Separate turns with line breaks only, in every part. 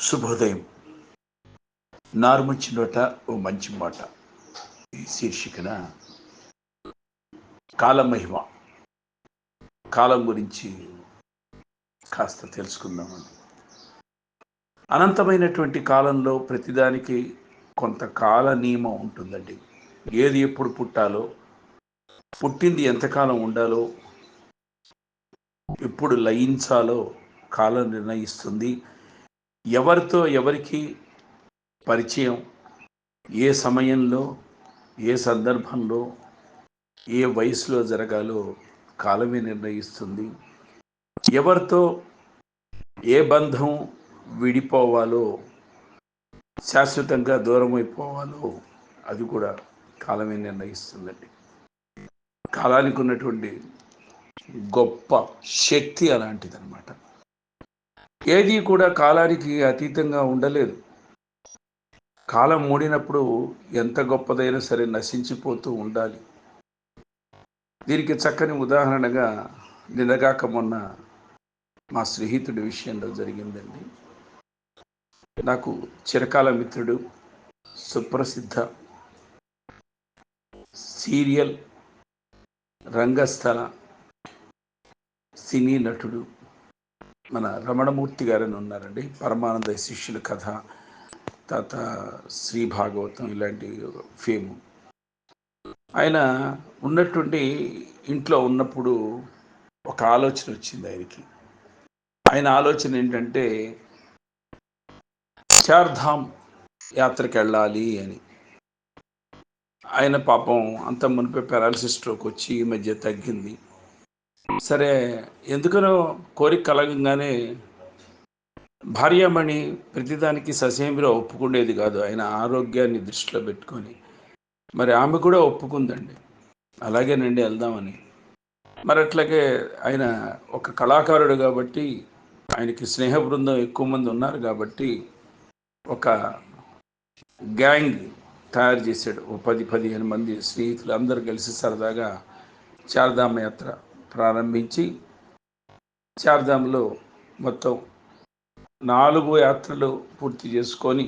శుభోదయం. నారుమంచి నోట ఓ మంచి మాట. ఈ శీర్షికన కాలమహిమ. కాలం గురించి కాస్త తెలుసుకుందామని అనంతమైనటువంటి కాలంలో ప్రతిదానికి కొంత కాల నియమం ఉంటుందండి. ఏది ఎప్పుడు పుట్టాలో పుట్టింది ఎంతకాలం ఉండాలో ఎప్పుడు లయించాలో కాలం నిర్ణయిస్తుంది. ఎవరితో ఎవరికి పరిచయం ఏ సమయంలో ఏ సందర్భంలో ఏ వయసులో జరగాలో కాలమే నిర్ణయిస్తుంది. ఎవరితో ఏ బంధం విడిపోవాలో శాశ్వతంగా దూరం అయిపోవాలో అది కూడా కాలమే నిర్ణయిస్తుందండి. కాలానికి ఉన్నటువంటి గొప్ప శక్తి అలాంటిదన్నమాట. ఏది కూడా కాలానికి అతీతంగా ఉండలేదు. కాలం మూడినప్పుడు ఎంత గొప్పదైనా సరే నశించిపోతూ ఉండాలి. దీనికి చక్కని ఉదాహరణగా నిన్నగాక మొన్న మా స్నేహితుడి విషయంలో జరిగిందండి. నాకు చిరకాల మిత్రుడు సుప్రసిద్ధ సీరియల్ రంగస్థల సినీ నటుడు మన రమణమూర్తి గారని ఉన్నారండి. పరమానంద శిష్యుల కథ తర్వాత శ్రీ భాగవతం ఇలాంటి ఫేము. ఆయన ఉన్నటువంటి ఇంట్లో ఉన్నప్పుడు ఒక ఆలోచన వచ్చింది ఆయనకి. ఆయన ఆలోచన ఏంటంటే చార్ధామ్ యాత్రకి వెళ్ళాలి అని. ఆయన పాపం అంత మునిపే పెరాలసిస్ స్ట్రోక్ వచ్చి ఈ మధ్య తగ్గింది. సరే ఎందుకనో కోరిక కలగంగానే భార్యామణి ప్రతిదానికి ససేమిలో ఒప్పుకుండేది కాదు. ఆయన ఆరోగ్యాన్ని దృష్టిలో పెట్టుకొని. మరి ఆమె కూడా ఒప్పుకుందండి. అలాగేనండి వెళ్దామని. మరి అట్లాగే ఆయన ఒక కళాకారుడు కాబట్టి ఆయనకి స్నేహ బృందం ఎక్కువ మంది ఉన్నారు కాబట్టి ఒక గ్యాంగ్ తయారు చేశాడు. ఓ పది పదిహేను మంది స్నేహితులు అందరు కలిసి సరదాగా చార్ధామ యాత్ర ప్రారంభించి చార్ధాంలో మొత్తం నాలుగు యాత్రలు పూర్తి చేసుకొని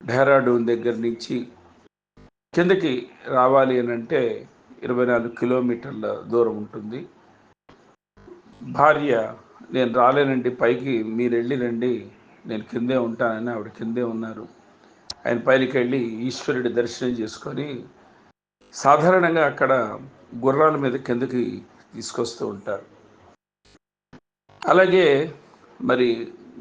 డెహ్రాడూన్ దగ్గర నుంచి కిందకి రావాలి అని అంటే ఇరవై నాలుగు కిలోమీటర్ల దూరం ఉంటుంది. భార్య నేను రాలేనండి పైకి మీరు వెళ్ళిరండి నేను కిందే ఉంటానని ఆవిడ కిందే ఉన్నారు. ఆయన పైనకి వెళ్ళి ఈశ్వరుడి దర్శనం చేసుకొని సాధారణంగా అక్కడ గుర్రాల మీద కిందకి తీసుకొస్తూ ఉంటారు. అలాగే మరి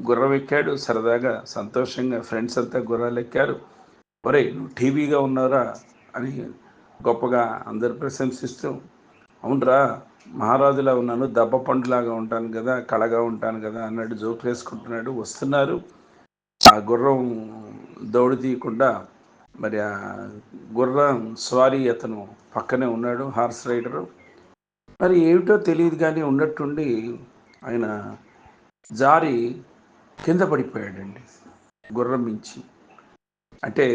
గుర్రం ఎక్కాడు సరదాగా సంతోషంగా ఫ్రెండ్స్ అంతా గుర్రాలు ఎక్కారు. ఒరే నువ్వు టీవీగా ఉన్నారా అని గొప్పగా అందరు ప్రశంసిస్తూ అవునరా మహారాజులా ఉన్నాను దెబ్బ పండులాగా ఉంటాను కదా కళగా ఉంటాను కదా అన్నాడు జోక్ వేసుకుంటున్నాడు వస్తున్నారు. ఆ గుర్రం దౌడు తీయకుండా మరి ఆ గుర్రం స్వారీ అతను పక్కనే ఉన్నాడు హార్స్ రైడరు మరి ఏమిటో తెలియదు కానీ ఉన్నట్టుండి ఆయన జారి కింద పడిపోయాడండి గుర్రం మించి. అంటే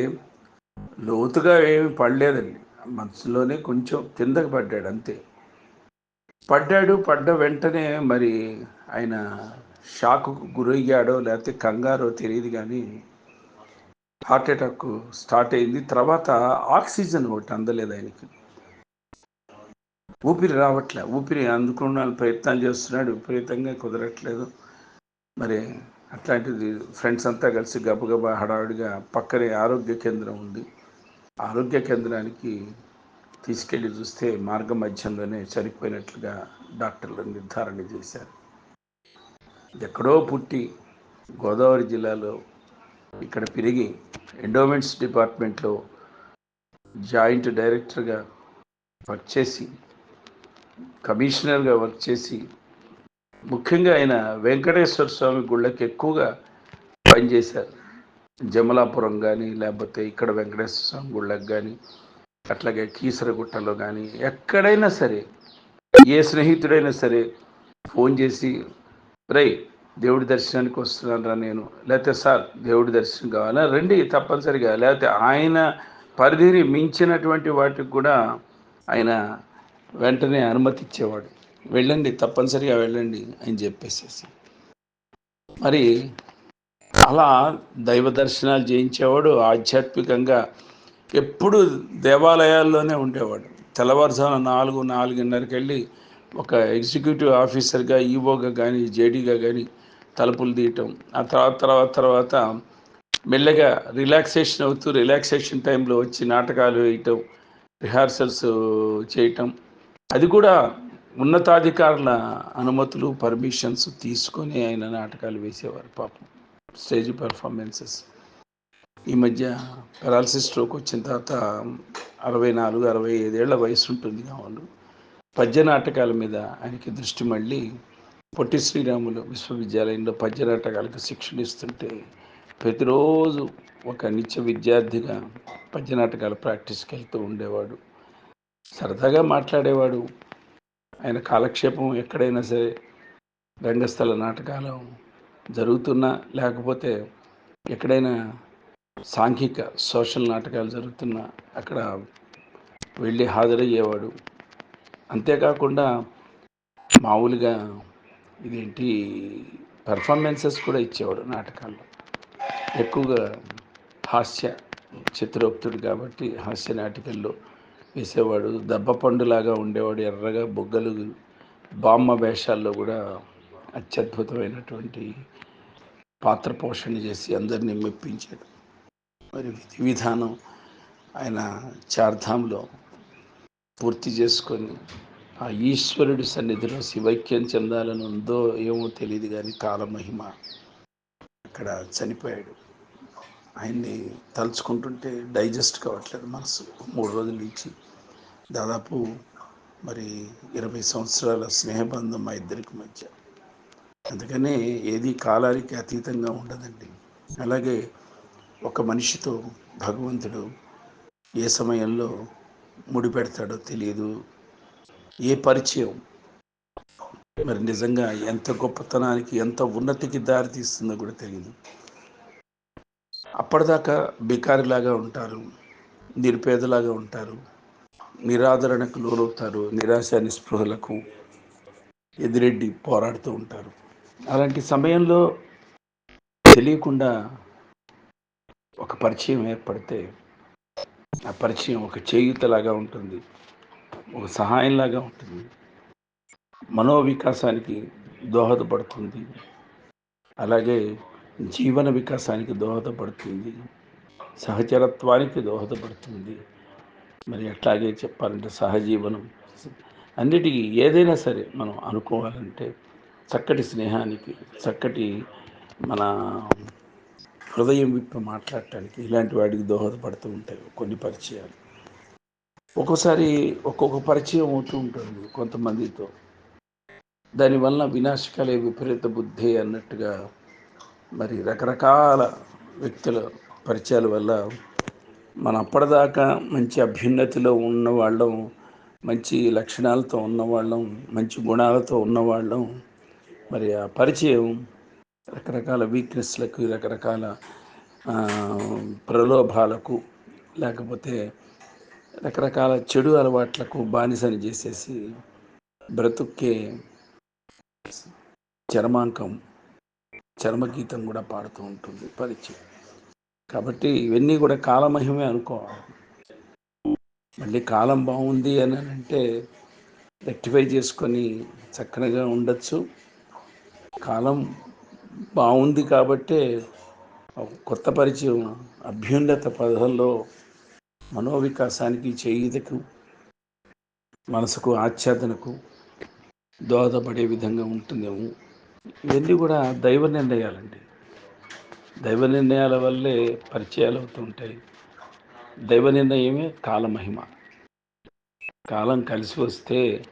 లోతుగా ఏమి పడలేదండి. మనసులోనే కొంచెం కిందకి పడ్డాడు అంతే. పడ్డాడు పడ్డ వెంటనే మరి ఆయన షాకు గురయ్యాడో లేకపోతే కంగారో తెలియదు కానీ హార్ట్ అటాక్ స్టార్ట్ అయింది. తర్వాత ఆక్సిజన్ ఒకటి అందలేదు ఆయనకి. ఊపిరి రావట్లే ఊపిరి అందుకున్న ప్రయత్నాలు చేస్తున్నాడు విపరీతంగా కుదరట్లేదు. మరి అట్లాంటిది ఫ్రెండ్స్ అంతా కలిసి గబగబా హడావిడిగా పక్కనే ఆరోగ్య కేంద్రం ఉంది. ఆరోగ్య కేంద్రానికి తీసుకెళ్ళి చూస్తే మార్గ మధ్యంలోనే చనిపోయినట్లుగా డాక్టర్లు నిర్ధారణ చేశారు. ఎక్కడో పుట్టి గోదావరి జిల్లాలో ఇక్కడ పెరిగి ఎండోమెంట్స్ డిపార్ట్మెంట్లో జాయింట్ డైరెక్టర్గా వర్క్ చేసి కమిషనర్గా వర్క్ చేసి ముఖ్యంగా ఆయన వెంకటేశ్వర స్వామి గుళ్ళకి ఎక్కువగా పనిచేశారు జమలాపురం కానీ లేకపోతే ఇక్కడ వెంకటేశ్వర స్వామి గుళ్ళకి కానీ అట్లాగే కీసరగుట్టలో కానీ ఎక్కడైనా సరే ఏ స్నేహితుడైనా సరే ఫోన్ చేసి రై దేవుడి దర్శనానికి వస్తున్నానరా నేను. లేకపోతే సార్ దేవుడి దర్శనం కావాలా? రండి తప్పనిసరిగా. లేకపోతే ఆయన పరిధిని మించినటువంటి వాటికి కూడా ఆయన వెంటనే అనుమతి ఇచ్చేవాడు వెళ్ళండి తప్పనిసరిగా వెళ్ళండి అని చెప్పేసేసి. మరి అలా దైవ దర్శనాలు చేయించేవాడు. ఆధ్యాత్మికంగా ఎప్పుడు దేవాలయాల్లోనే ఉండేవాడు. తెల్లవారుజామున నాలుగు నాలుగున్నరకి వెళ్ళి ఒక ఎగ్జిక్యూటివ్ ఆఫీసర్గా ఈవోగా కానీ జేడీగా కానీ తలుపులు తీయటం. ఆ తర్వాత తర్వాత తర్వాత మెల్లగా రిలాక్సేషన్ అవుతూ రిలాక్సేషన్ టైంలో వచ్చి నాటకాలు వేయటం రిహార్సల్స్ చేయటం. అది కూడా ఉన్నతాధికారుల అనుమతులు పర్మిషన్స్ తీసుకొని ఆయన నాటకాలు వేసేవారు పాపం. స్టేజ్ పర్ఫార్మెన్సెస్ ఈ మధ్య పెరాలసిస్ స్ట్రోక్ వచ్చిన తర్వాత అరవై నాలుగు అరవై ఐదేళ్ళ వయసు ఉంటుంది వాళ్ళు పద్య నాటకాల మీద ఆయనకి దృష్టి మళ్ళీ పొట్టి శ్రీరాములు విశ్వవిద్యాలయంలో పద్య నాటకాలకు శిక్షణ ఇస్తుంటే ప్రతిరోజు ఒక నిత్య విద్యార్థిగా పద్య నాటకాలు ప్రాక్టీస్కి వెళ్తూ ఉండేవాడు. సరదాగా మాట్లాడేవాడు. ఆయన కాలక్షేపం ఎక్కడైనా సరే రంగస్థల నాటకాలు జరుగుతున్నా లేకపోతే ఎక్కడైనా సాంఘిక సోషల్ నాటకాలు జరుగుతున్నా అక్కడ వెళ్ళి హాజరయ్యేవాడు. అంతేకాకుండా మామూలుగా ఇదేంటి పెర్ఫార్మెన్సెస్ కూడా ఇచ్చేవాడు నాటకాల్లో. ఎక్కువగా హాస్య చిత్రోక్తుడు కాబట్టి హాస్య నాటికల్లో వేసేవాడు. దెబ్బ పండులాగా ఉండేవాడు ఎర్రగా బొగ్గలు బామ్మ వేషాల్లో కూడా అత్యద్భుతమైనటువంటి పాత్ర పోషణ చేసి అందరినీ మెప్పించాడు. మరి విధి విధానం ఆయన చార్ధాంలో పూర్తి చేసుకొని ఆ ఈశ్వరుడి సన్నిధిలో శివైక్యం చెందాలని ఉందో ఏమో తెలియదు కానీ కాలమహిమ అక్కడ చనిపోయాడు. ఆయన్ని తలుచుకుంటుంటే డైజెస్ట్ కావట్లేదు మనసు. మూడు రోజుల నుంచి దాదాపు మరి ఇరవై సంవత్సరాల స్నేహబంధం మా ఇద్దరికి మధ్య. అందుకనే ఏది కాలానికి అతీతంగా ఉండదండి. అలాగే ఒక మనిషితో భగవంతుడు ఏ సమయంలో ముడిపెడతాడో తెలియదు ఏ పరిచయం? మరి నిజంగా ఎంత గొప్పతనానికి ఎంత ఉన్నతికి దారి తీస్తుందో కూడా తెలియదు అప్పటిదాకా బికారిలాగా ఉంటారు నిరుపేదలాగా ఉంటారు నిరాదరణకు లోనవుతారు నిరాశ నిస్పృహలకు ఎదిరెడ్డి పోరాడుతూ ఉంటారు. అలాంటి సమయంలో తెలియకుండా ఒక పరిచయం ఏర్పడితే ఆ పరిచయం ఒక చేయుతలాగా ఉంటుంది ఒక సహాయంలాగా ఉంటుంది. మనోవికాసానికి దోహదపడుతుంది. అలాగే జీవన వికాసానికి దోహదపడుతుంది. సహచరత్వానికి దోహదపడుతుంది. మరి అట్లాగే చెప్పాలంటే సహజీవనం. అన్నిటికీ ఏదైనా సరే మనం అనుకోవాలంటే చక్కటి స్నేహానికి చక్కటి మన హృదయం విప్పి మాట్లాడటానికి ఇలాంటి వాటికి దోహదపడుతూ ఉంటాయి కొన్ని పరిచయాలు. ఒక్కోసారి ఒక్కొక్క పరిచయం అవుతూ ఉంటుంది కొంతమందితో. దానివల్ల వినాశకాలే విపరీత బుద్ధి అన్నట్టుగా మరి రకరకాల వ్యక్తుల పరిచయాల వల్ల మన అప్పటిదాకా మంచి అభ్యున్నతిలో ఉన్నవాళ్ళం మంచి లక్షణాలతో ఉన్నవాళ్ళం మంచి గుణాలతో ఉన్నవాళ్ళం. మరి ఆ పరిచయం రకరకాల వీక్నెస్లకు రకరకాల ప్రలోభాలకు లేకపోతే రకరకాల చెడు అలవాట్లకు బానిసని చేసేసి బ్రతుక్కే చర్మాంకం చర్మగీతం కూడా పాడుతూ ఉంటుంది పరిచయం. కాబట్టి ఇవన్నీ కూడా కాలమహిమే అనుకోవాలి. మళ్ళీ కాలం బాగుంది అని అంటే రెక్టిఫై చేసుకొని చక్కనగా ఉండొచ్చు. కాలం బాగుంది కాబట్టే కొత్త పరిచయం అభ్యున్నత పదంలో మనోవికాసానికి చేయుతకు మనసుకు ఆచ్ఛాదనకు దోహదపడే విధంగా ఉంటుందేమో. ఇవన్నీ కూడా దైవ నిర్ణయాలండి. దైవ నిర్ణయాల వల్లే పరిచయాలు అవుతుంటాయి దైవ నిర్ణయమే కాలమహిమ కాలం కలిసి వస్తే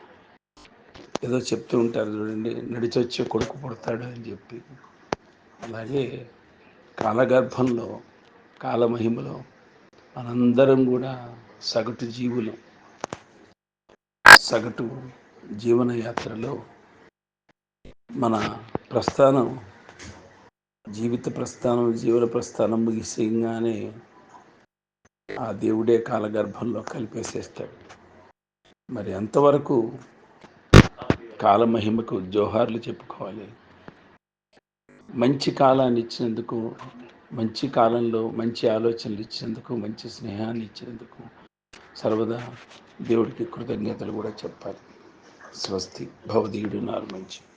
ఏదో చెప్తూ ఉంటారు చూడండి నడిచొచ్చే కొడుకు పుడతాడు అని చెప్పి. అలాగే కాలగర్భంలో కాలమహిమలో మనందరం కూడా సగటు జీవులు. సగటు జీవన యాత్రలో మన ప్రస్థానం జీవిత ప్రస్థానం జీవన ప్రస్థానం ముగిసంగానే ఆ దేవుడే కాలగర్భంలో కలిపేసేస్తాడు. మరి అంతవరకు కాలమహిమకు జోహార్లు చెప్పుకోవాలి. మంచి కాలాన్ని ఇచ్చినందుకు మంచి కాలంలో మంచి ఆలోచనలు ఇచ్చినందుకు మంచి స్నేహాన్ని ఇచ్చినందుకు సర్వదా దేవుడికి కృతజ్ఞతలు కూడా చెప్పాలి. స్వస్తి. భవదీయుడు నారు మంచి.